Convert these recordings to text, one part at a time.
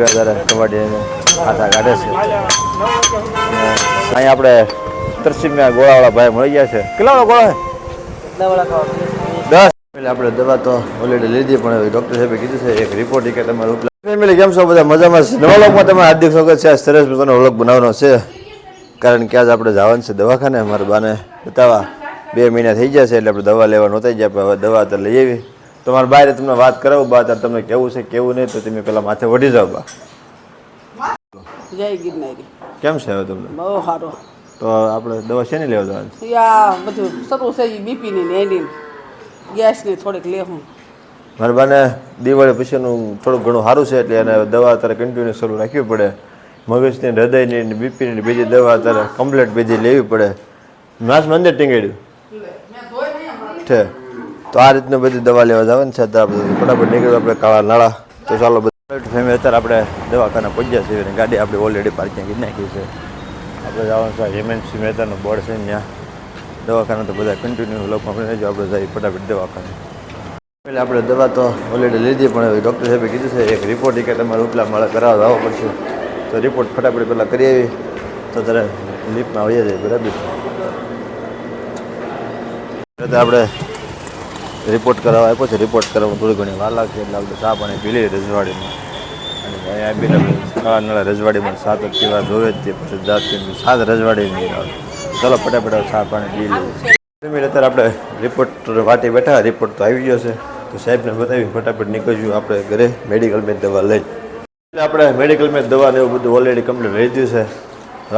વધારે કબડ્ડી હાથા કાઢે છે. અહીં આપણે તરસીમિયા ગોળાવાળા ભાઈ મળી ગયા છે. કેટલા વાળા ગોળા દસ. એટલે આપણે દવા તો ઓલરેડી લીધી પણ ડોક્ટર સાહેબે કીધું છે એક રિપોર્ટ કે તમારું ફેમિલી કેમ છો? બધા મજામાં છે? નવા લોકમાં તમે હાર્દિક સ્વાગત છે. સરસ મજાનો વ્લોગ બનાવવાનો છે. કારણ કે આજ આપણે જવાનું છે દવાખાને. મારા બાને બતાવવા. બે મહિના થઈ ગયા છે એટલે આપણે દવા લેવા નહોતા ગયા દવા તો લઈ આવી. તમારા બારે તમને વાત કરાવું બા ત્યારે તમને કેવું છે કેવું નહીં તો તમે પેલા માથે વઢી જાઓ બા. જય ગિરનારી. કેમ છે હવે તમને? બહુ સારો. તો આપણે દવા શેની લેવા જવાની? યા બધું શરૂ છે બીપીની ને એની. ગેસની થોડીક લેવું મારા બાને દિવાળી પછીનું થોડું ઘણું સારું છે એટલે એને દવા અત્યારે કન્ટિન્યુ શરૂ રાખવી પડે. મગજની હૃદયની બીપીની બીજી દવા અત્યારે કમ્પ્લેટ બીજી લેવી પડે. માસ મંદિર ટીંગાડ્યું. છે. તો આ રીતનું બધી દવા લેવા જવાની છે. અત્યારે આપણે ફટાફટ નીકળ્યું. આપણે કાળા નાળા. તો ચાલો, બધા ફેમિલી અત્યારે આપણે દવાખાના પહોંચ્યા છીએ. અને ગાડી આપણે ઓલરેડી પાર્કિંગ કરી નાખી છે. આપણે જવાનું છે હેમંતસિંહ મહેતાનું બોર્ડ છે ત્યાં. દવાખાના તો બધા કન્ટિન્યુ લોકો આપણે જો આપણે જઈએ ફટાફટ દવાખાને. એટલે આપણે દવા તો ઓલરેડી લીધી, પણ ડૉક્ટર સાહેબે કીધું છે, એક રિપોર્ટ કે તમારે ઉપલા માળે કરાવવા આવવો પડશે. તો રિપોર્ટ ફટાફટ પહેલાં કરી આવી. તો તારે લિફ્ટમાં આવી જાય બરાબર. આપણે રિપોર્ટ કરાવવા આપ્યો છે. રિપોર્ટ કરવામાં થોડી ઘણી વાર લાગશે એટલે આપણે સાપ પાણી પીલી રજવાડીમાં. અને અહીંયા આવીને કાળા નાળા રજવાડીમાં સાત જ પીવા જોવે જ તે પછી જાત સાત રજવાડી નહીં આવે ચલો, ફટાફટ સાપ અને પી લઈએ. અત્યારે આપણે રિપોર્ટ વાટી બેઠા રિપોર્ટ તો આવી ગયો છે. તો સાહેબને બતાવી, ફટાફટ નીકળ્યું આપણે ઘરે મેડિકલમાં દવા લઈ. એટલે આપણે મેડિકલમાં દવા ને બધું ઓલરેડી કમ્પ્લીટ રહી ગયું છે.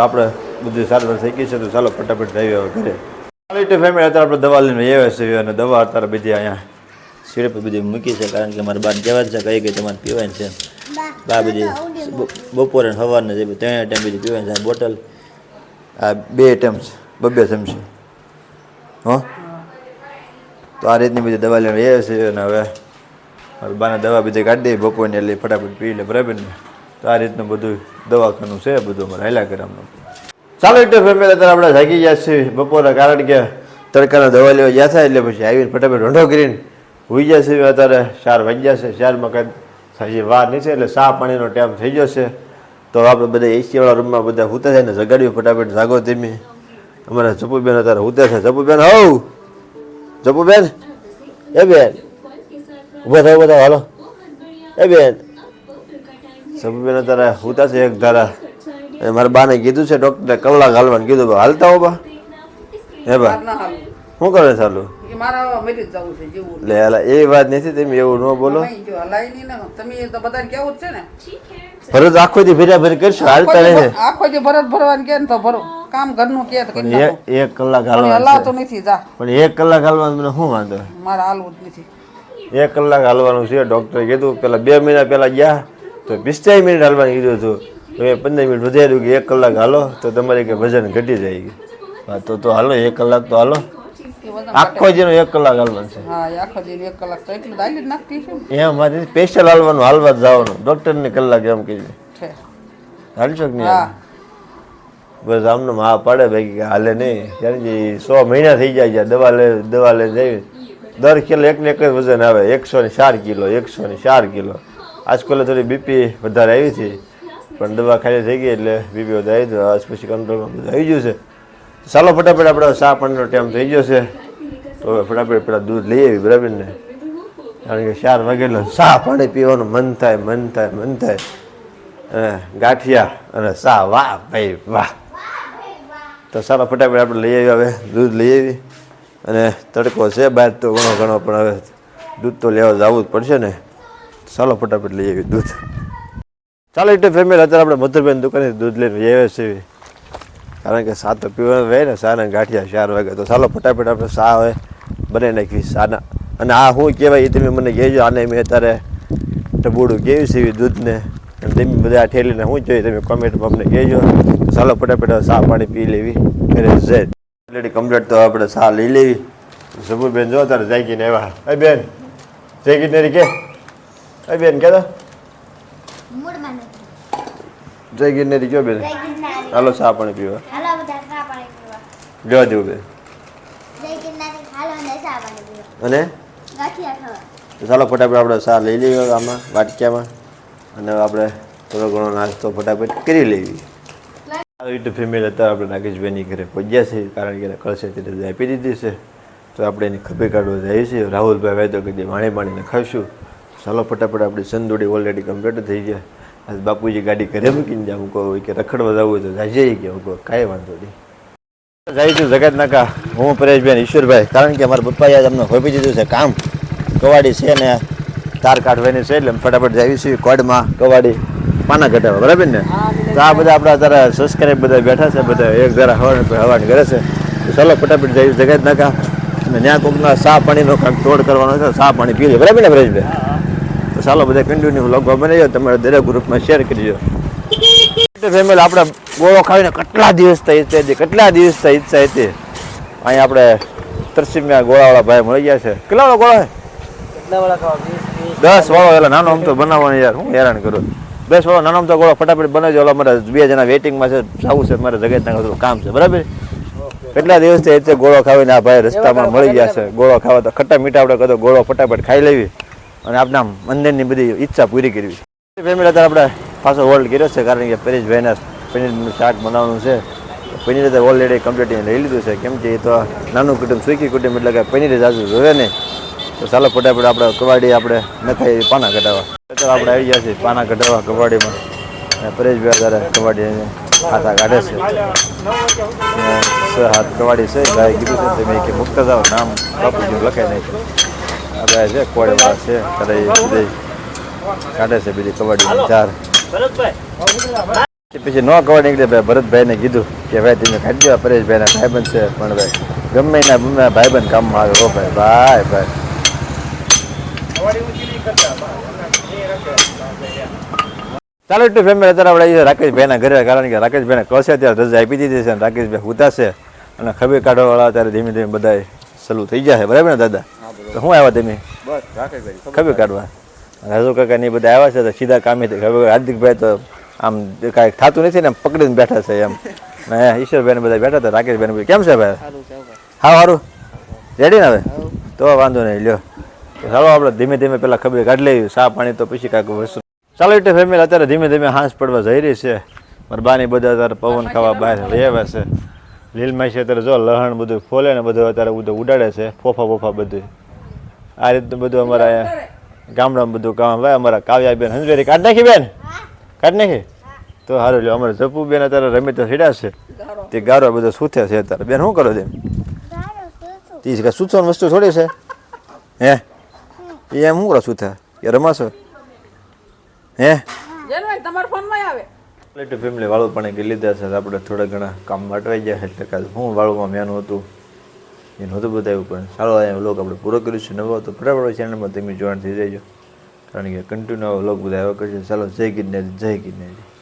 આપણે બધું સારવાર થઈ ગઈ છે. તો ચાલો, ફટાફટ જઈએ હવે ઘરે. ક્વોલિટી ફેમિલી અત્યારે આપણે દવા લઈને આવ્યા છીએ અને દવા અત્યારે બધી અહીંયા સીડે પર બધી મૂકી છે કારણ કે મારે બાર કહેવા છે, કઈ કઈ તમારે પીવાની છે. બા બધી બપોરે સવારને જે ત્રણ ટાઈમ બધી પીવાની છે, આ બોટલ, આ બે આઈટમ્સ બબ્બે ચમચી હો? તો આ રીતની બધી દવા લઈને આવ્યા છે અને હવે મારી બાને દવા બધી કાઢી દઈ બપોરને એટલે ફટાફટ પી લે બરાબર ને. તો આ રીતનું બધું દવાખાનું છે બધું અમારે હાલ્યા કરવાનું ચાલો એટલે ફેમિલી અત્યારે આપણે જાગી ગયા છીએ બપોરે, કારણ કે તડકાના દવા લેવા ગયા થાય એટલે પછી આવીને ફટાફટ ઢોંઢો કરીને ગયા છીએ. અત્યારે ચાર વાગ્યા છે, ચારમાં કંઈ હજી વાર નહીં છે એટલે સા પાણીનો ટાઈમ થઈ ગયો છે. તો આપણે બધા એસીવાળા રૂમમાં બધા હુતા થાય ને જગાડ્યું ફટાફટ, જાગો ધીમી. અમારા જપુબેન અત્યારે હુતા છે. જપુબેન હવ જપુબેન, એ બેન. ઊભા થાય બધા હાલો. એ બેન. જપુબેન અત્યારે હુતા છે એક ધારા. મારા બાને કીધું છે ડૉક્ટરે કલાક હાલવાનું કીધું બા હાલતા હો બા. હે બા. શું કરે ચાલુ લે હાલા એ વાત નથી તમે એવું ન બોલો. નહીં જો હલાય નહીં ને. તમે તો બધાને કેવું જ છે ને. ભરત આખો દી ફેર્યા ફેરી કરશો હાલતા રહે. આખો જે ફરજ ભરવાનું કે તો ભરો. કામ ઘરનું કે એક કલાક હાલવા હાલવાનું હલાવતો નથી જા. પણ એક કલાક હાલવાનું મને શું વાંધો? મારે હાલવું જ નથી. એક કલાક હાલવાનું છે ડૉક્ટરે કીધું પેલા બે મહિના પહેલા ગયા તો પિસ્તાળીસ મિનિટ હાલવાનું કીધું હતું. એ પંદર મિનિટ વધાર્યું કે એક કલાક હાલો તો તમારે કે વજન ઘટી જાય હા તો તો હાલો એક કલાક તો હાલો. આખો જેનો એક કલાક હાલવાનું છે. હા આખો દિન એક કલાક તો એટલું દાલી જ નાખતી છે એમ મારે સ્પેશિયલ હાલવાનું હાલવા જવાનું જવાનું. ડૉક્ટરને કલાક એમ કીધું છે. હાલશો કે નહીં બસ આમનો હા પાડે ભાઈ કે હાલે નહીં. કારણ કે સો મહિના થઈ જાય છે દવા લે દવા લે જઈ દર કિલો એકને એક જ વજન આવે. એકસો ને ચાર કિલો એકસો ને ચાર કિલો. આજકાલ થોડી બીપી વધારે આવી હતી પણ દવા ખાલી થઈ ગઈ એટલે બીપી વધારી તો આજ પછી કંટ્રોલમાં બધું આવી ગયું છે. ચાલો ફટાફટ આપણે સા પાણીનો ટાઈમ થઈ ગયો છે. તો હવે ફટાફટ પેલા દૂધ લઈ આવી બરાબર ને કારણ કે ચાર વાગે એટલે ચા પાણી પીવાનું મન થાય મન થાય મન થાય. અને ગાંઠિયા અને સા, વાહ ભાઈ, વાહ. તો સારા ફટાફટ આપણે લઈ આવી હવે, દૂધ લઈ આવી. અને તડકો છે બહાર તો ઘણો ઘણો, પણ હવે દૂધ તો લેવા જવું જ પડશે ને. ચાલો ફટાફટ લઈ આવી દૂધ. ચાલો એટલે ફેમિલી અત્યારે આપણે મધુરબેન દુકાને દૂધ લઈને જઈએ છીએ. કારણ કે સા તો પીવાનું હોય ને, સાના ગાંઠિયા ચાર વાગે. તો ચાલો ફટાફટ આપણે સા હોય બને નાખી સાના. અને આ શું કહેવાય એ તમે મને કહેજો, આને મેં અત્યારે ટબુડું કેવી છે દૂધને. અને તમે બધા ઠેલીને શું જોઈએ તમે કોમેન્ટમાં અમને કહેજો. ચાલો ફટાફટ સા પાણી પી લેવી. ઘરે જઈ ઓલરેડી કમ્પ્લીટ તો આપણે સા લઈ લેવી. સબુબેન જો અત્યારે જાગીને આવ્યા. અય બેન, જાગીને કે. હા બેન કે મૂડમાં નથી. જાગીને રી કયો બેન? જય ગિરનારી. હાલો ચા પાણી પીવા. હાલો બધા ચા પાણી પીવા. જવા દેવું બેન. જય ગિરનેરી હાલો ને ચા પાણી પીવા. અને? ગાંઠિયા ખાવા. ચાલો ફટાફટ આપણે સા લઈ લઈએ આમાં વાટક્યામાં. અને આપણે થોડો ઘણો નાસ્તો ફટાફટ કરી લેવી યુટ્યુબ ફેમિલી અત્યારે આપણે નાગેશભાઈની ઘરે પહોંચ્યા છે કારણ કે એને તે આપી દીધી છે. તો આપણે એની ખભે કાઢવા જઈએ છીએ. રાહુલભાઈ વાયદો કીધી માણી માણીને ખાઈશું. ચાલો ફટાફટ આપણી સંદોડી ઓલરેડી કમ્પ્લીટ થઈ ગયા આજ બાપુજી ગાડી ઘરે મૂકીને જાઉં કહું કે રખડવા જવું તો જાય કે. હું કહું કાંઈ વાંધો નહીં. જઈશું જગત નાકા. હું પરેશભાઈ ઈશ્વરભાઈ. કારણ કે મારા પપ્પાએ આજ અમને હોપી દીધું છે કામ. કવાડી છે ને તાર કાઢવાની છે એટલે ફટાફટ છીએ કોડમાં. કવાડી પાના કઢાવવા બરાબર ને? તો આ બધા આપણા તારા સબસ્ક્રાઈબ બધા બેઠા છે બધા એક જરા હવા હવાની કરે છે. ચાલો ફટાફટ જઈએ જગત નાકા. અને ત્યાં કોકના સા પાણીનો કાંઈક તોડ કરવાનો છે સા પાણી પી લે. બરાબર ને પરેશભાઈ? ચાલો બધા કન્ટિન્યુ લગભગ બનાવી તમારા દરેક ગ્રુપમાં શેર કરજો ફેમિલી આપણે ગોળો ખાવીને કેટલા દિવસ થઈ ઈચ્છા હતી કેટલા દિવસ થઈ ઈચ્છા હતી અહીંયા આપણે તરસીમ્યા ગોળાવાળા ભાઈ મળી ગયા છે. કેટલા વાળો ગોળો દસ વાળો એટલે નાનો આમ તો બનાવવાનો યાર હું હેરાન કરું. દસ વાળો નાનો આમ તો ગોળો ફટાફટ બનાવજો ઓલા મારા બે જણા વેઇટિંગમાં છે જવું છે મારે જગ્યા થોડું કામ છે બરાબર? કેટલા દિવસથી એ ગોળો ખાવીને આ ભાઈ રસ્તામાં મળી ગયા છે? ગોળો ખાવા તો ખટ્ટા મીઠા આપણે કદો ગોળો ફટાફટ ખાઈ લેવી. અને આપના મંદિરની બધી ઈચ્છા પૂરી કરવી ફેમિલી અત્યારે આપણે પાછો હોલ્ડ કર્યો છે, કારણ કે પરેશભાઈના પનીરનું શાક બનાવવાનું છે. પનીર તો ઓલરેડી કમ્પ્લીટ લઈ લીધું છે. કેમ કે એ તો નાનું કુટુંબ, સુખી કુટુંબ, એટલે કે પનીર જાજુ જોવે નહીં. તો ચાલો ફટાફટ આપણે કવાડી આપણે નખાઈ પાના કઢાવવા. અત્યારે આપણે આવી ગયા છીએ પાના કઢાવવા કવાડીમાં પરેશભાઈ અત્યારે કવાડી હાથા કાઢે છે. છ હાથ કવાડી છે. ભાઈ કીધું છે તમે કે મુક્ત જાઓ નામ બાપુજી લખાઈ નાખ્યું. આ ભાઈ છે કોળીમાં છે કરે કાઢે છે બીજી કબડ્ડી ચાર પછી ન કવાડી નીકળે ભાઈ ભરતભાઈને કીધું કે ભાઈ તમે કાઢી દો પરેશભાઈના ભાઈબંધ છે પણ ભાઈ ગમે એના ગમે ભાઈબંધ કામમાં આવે હો ભાઈ ભાઈ ભાઈ. ચાલો એટલું ફેમિલી અત્યારે આપણે રાકેશભાઈના ઘરે કારણ કે રાકેશભાઈને કશે ત્યારે રજા આપી દીધી છે અને રાકેશભાઈ ઉતાશે અને ખબર કાઢવાવાળા અત્યારે ધીમે ધીમે બધા સલું થઈ જશે બરાબર ને દાદા? શું આવ્યા તમે? ખબર કાઢવા? રાજુ કાકા ને બધા આવ્યા છે તો સીધા કામે ખબર હાર્દિકભાઈ તો આમ કાંઈ થતું નથી ને આમ પકડીને બેઠા છે એમ. ને ઈશ્વરભાઈ બધા બેઠા હતા રાકેશભાઈ કેમ છે ભાઈ? હા સારું રેડી ને હવે? તો વાંધો નહીં લ્યો. તો ચાલો આપણે ધીમે ધીમે પેલા ખબર કાઢી લઈએ સા પાણી તો પછી કાંઈક વસ્તુ. ચાલો એટલે ફેમિલી અત્યારે ધીમે ધીમે હાંસ પડવા જઈ રહી છે. મારા બાની બધા અત્યારે પવન ખાવા બહાર રહેવા છે. લીલમાં છે અત્યારે જો લહણ બધું ફોલે ને બધું અત્યારે બધું ઉડાડે છે ફોફા ફોફા બધું આ રીતનું બધું અમારા અહીંયા ગામડામાં બધું કામ ભાઈ અમારા કાવ્યા બેન હંજવેરી કાઢ નાખી બેન? કાઢ નાખી? તો સારું લ્યો અમારે જપુબેન અત્યારે રમે તો સીડા છે. તે ગારો બધો સૂથે છે અત્યારે. બેન શું કરો તેમ ગારો શું કે સૂચવાની વસ્તુ થોડી છે? હે? એ એમ શું કરો સૂથે એ રમાશો? હે? તમારા ફોનમાં આવે. એટલે ફેમિલી વાળું પણ કે લીધા છે. તો આપણે થોડા ઘણા કામ અટવાઈ ગયા એટલે કાલે હું વાળુમાં મેનું હતું? એ નહોતું બતાવ્યું, પણ સારો અહીંયા વ્લોગ આપણે પૂરો કરીશું નવો, તો ફટાફટ ચેનલમાં તમે જોઈન થઈ જજો. કારણ કે કન્ટિન્યુ વ્લોગ બધા આવ્યા કરશે. ચાલો, જય ગિરનારી જય ગિરનારી.